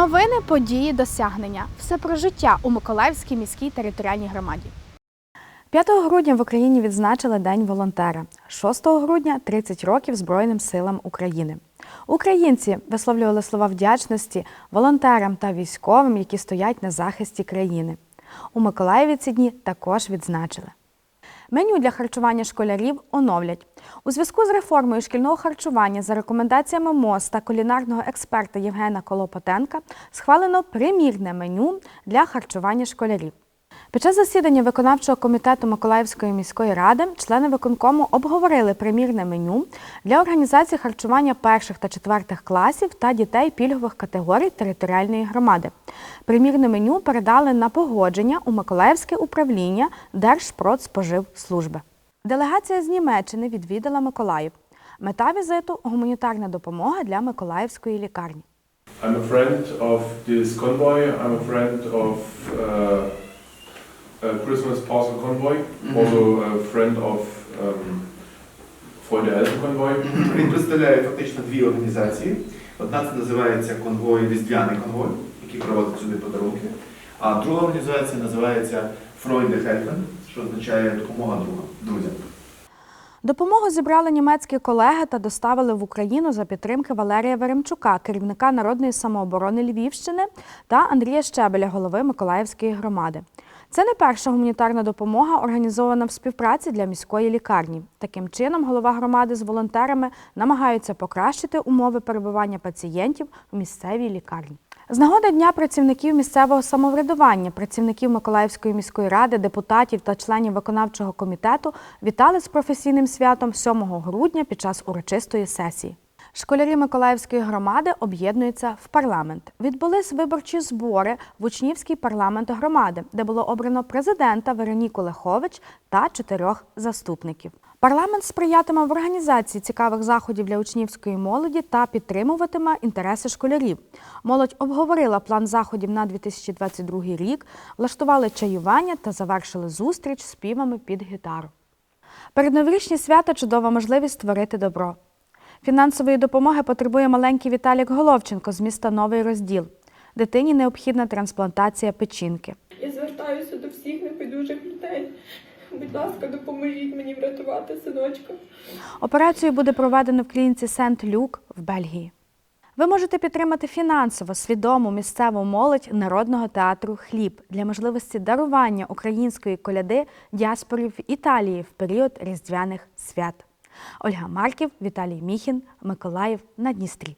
Новини, події, досягнення все про життя у Миколаївській міській територіальній громаді. 5 грудня в Україні відзначили День волонтера. 6 грудня 30 років Збройним силам України. Українці висловлювали слова вдячності волонтерам та військовим, які стоять на захисті країни. У Миколаєві ці дні також відзначили. Меню для харчування школярів оновлять. У зв'язку з реформою шкільного харчування за рекомендаціями МОЗ та кулінарного експерта Євгена Колопотенка схвалено примірне меню для харчування школярів. Під час засідання виконавчого комітету Миколаївської міської ради члени виконкому обговорили примірне меню для організації харчування перших та четвертих класів та дітей пільгових категорій територіальної громади. Примірне меню передали на погодження у Миколаївське управління Держпродспоживслужби. Делегація з Німеччини відвідала Миколаїв. Мета візиту гуманітарна допомога для Миколаївської лікарні. I'm a friend of this convoy. I'm a friend of uh, Christmas parcel convoy. Also a friend of um, Freude Helfen convoy. Він представляє фактично дві організації. Одна це називається конвой Різдвяний конвой, який проводить сюди подарунки. А друга організація називається Freude Helfen, що означає допомога друга, друзям. Допомогу зібрали німецькі колеги та доставили в Україну за підтримки Валерія Веремчука, керівника народної самооборони Львівщини, та Андрія Щебеля, голови Миколаївської громади. Це не перша гуманітарна допомога, організована в співпраці для міської лікарні. Таким чином, голова громади з волонтерами намагаються покращити умови перебування пацієнтів у місцевій лікарні. З нагоди Дня працівників місцевого самоврядування, працівників Миколаївської міської ради, депутатів та членів виконавчого комітету вітали з професійним святом 7 грудня під час урочистої сесії. Школярі Миколаївської громади об'єднуються в парламент. Відбулись виборчі збори в учнівський парламент громади, де було обрано президента Вероніку Лехович та чотирьох заступників. Парламент сприятиме в організації цікавих заходів для учнівської молоді та підтримуватиме інтереси школярів. Молодь обговорила план заходів на 2022 рік, влаштували чаювання та завершили зустріч співами під гітару. Передноворічні свята чудова можливість створити добро. Фінансової допомоги потребує маленький Віталік Головченко з міста Новий Розділ. Дитині необхідна трансплантація печінки. Я звертаюся до всіх небайдужих людей. Будь ласка, допоможіть мені врятувати синочка. Операцію буде проведено в клініці Сент Люк в Бельгії. Ви можете підтримати фінансово свідому місцеву молодь народного театру Хліб для можливості дарування української коляди діаспорі в Італії в період різдвяних свят. Ольга Марків, Віталій Міхін, Миколаїв на Дністрі.